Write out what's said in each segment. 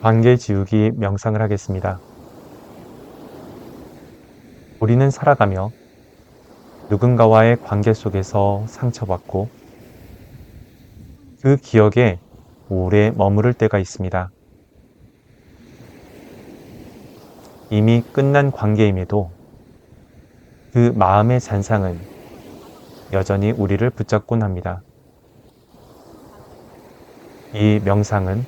관계 지우기 명상을 하겠습니다. 우리는 살아가며 누군가와의 관계 속에서 상처받고 그 기억에 오래 머무를 때가 있습니다. 이미 끝난 관계임에도 그 마음의 잔상은 여전히 우리를 붙잡곤 합니다. 이 명상은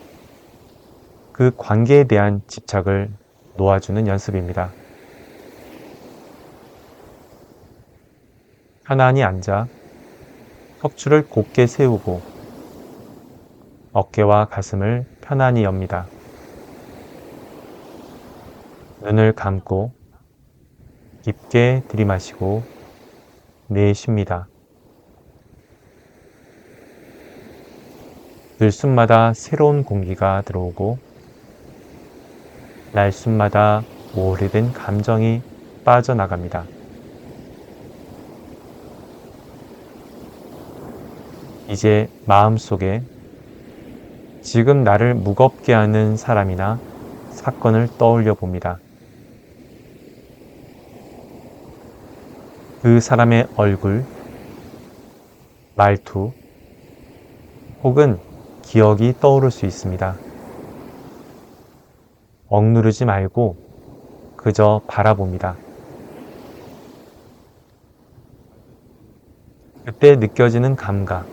그 관계에 대한 집착을 놓아주는 연습입니다. 편안히 앉아 척추를 곧게 세우고 어깨와 가슴을 편안히 엽니다. 눈을 감고 깊게 들이마시고 내쉽니다. 들숨마다 새로운 공기가 들어오고 날숨마다 오래된 감정이 빠져나갑니다. 이제 마음속에 지금 나를 무겁게 하는 사람이나 사건을 떠올려 봅니다. 그 사람의 얼굴, 말투, 혹은 기억이 떠오를 수 있습니다. 억누르지 말고 그저 바라봅니다. 그때 느껴지는 감각,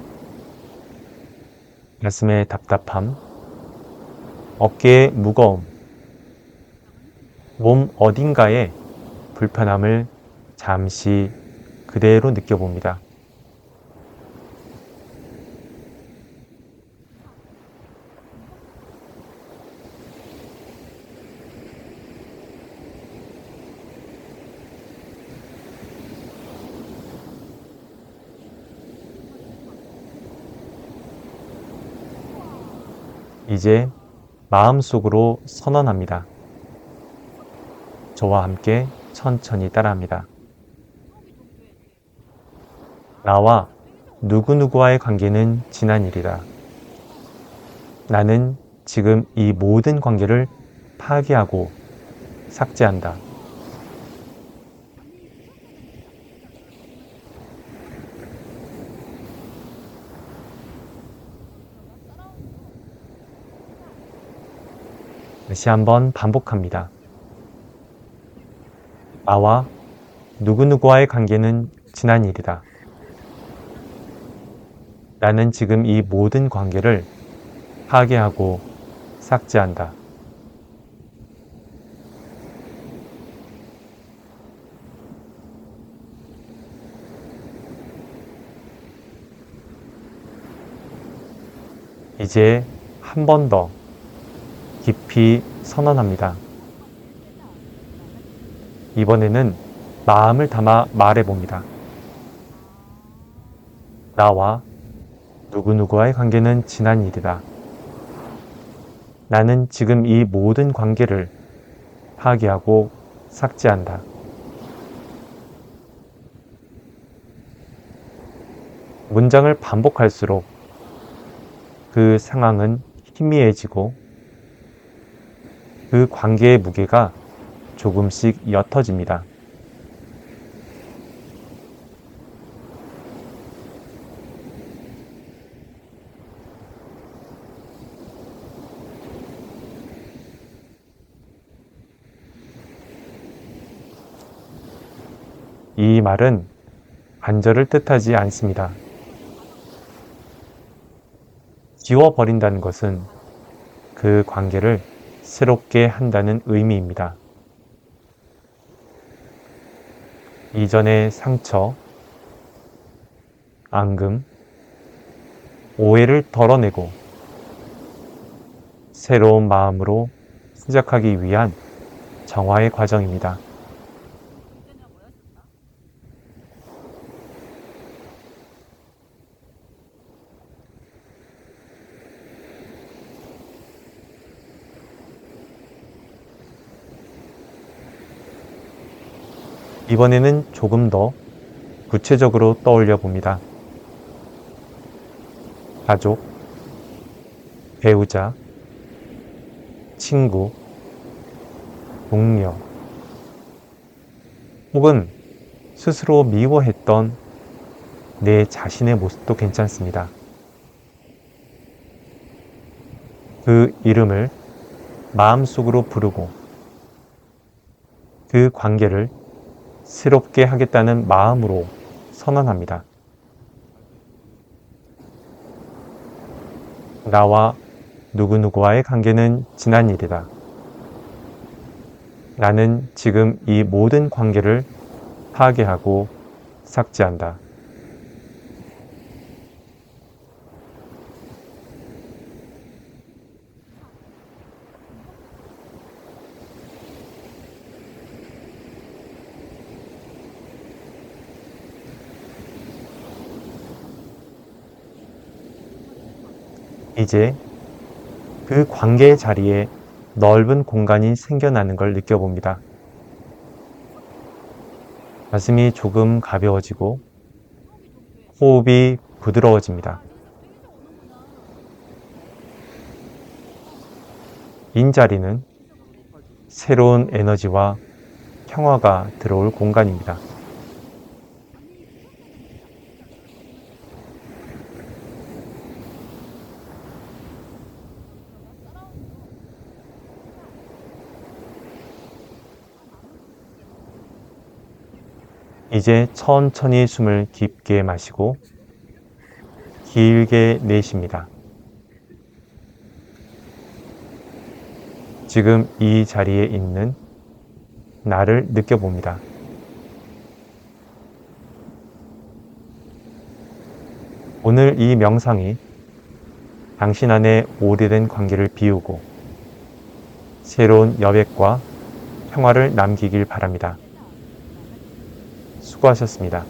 가슴의 답답함, 어깨의 무거움, 몸 어딘가에 불편함을 잠시 그대로 느껴봅니다. 이제 마음속으로 선언합니다. 저와 함께 천천히 따라합니다. 나와 누구누구와의 관계는 지난 일이다. 나는 지금 이 모든 관계를 파괴하고 삭제한다. 다시 한번 반복합니다. 나와 누구누구와의 관계는 지난 일이다. 나는 지금 이 모든 관계를 파괴하고 삭제한다. 이제 한 번 더 깊이 선언합니다. 이번에는 마음을 담아 말해 봅니다. 나와 누구누구와의 관계는 지난 일이다. 나는 지금 이 모든 관계를 파괴하고 삭제한다. 문장을 반복할수록 그 상황은 희미해지고 그 관계의 무게가 조금씩 옅어집니다. 이 말은 간절을 뜻하지 않습니다. 지워버린다는 것은 그 관계를 새롭게 한다는 의미입니다. 이전의 상처, 앙금, 오해를 덜어내고 새로운 마음으로 시작하기 위한 정화의 과정입니다. 이번에는 조금 더 구체적으로 떠올려 봅니다. 가족, 배우자, 친구, 동료, 혹은 스스로 미워했던 내 자신의 모습도 괜찮습니다. 그 이름을 마음속으로 부르고 그 관계를 새롭게 하겠다는 마음으로 선언합니다. 나와 누구누구와의 관계는 지난 일이다. 나는 지금 이 모든 관계를 파괴하고 삭제한다. 이제 그 관계의 자리에 넓은 공간이 생겨나는 걸 느껴봅니다. 가슴이 조금 가벼워지고 호흡이 부드러워집니다. 인자리는 새로운 에너지와 평화가 들어올 공간입니다. 이제 천천히 숨을 깊게 마시고 길게 내쉽니다. 지금 이 자리에 있는 나를 느껴봅니다. 오늘 이 명상이 당신 안에 오래된 관계를 비우고 새로운 여백과 평화를 남기길 바랍니다. 수고하셨습니다.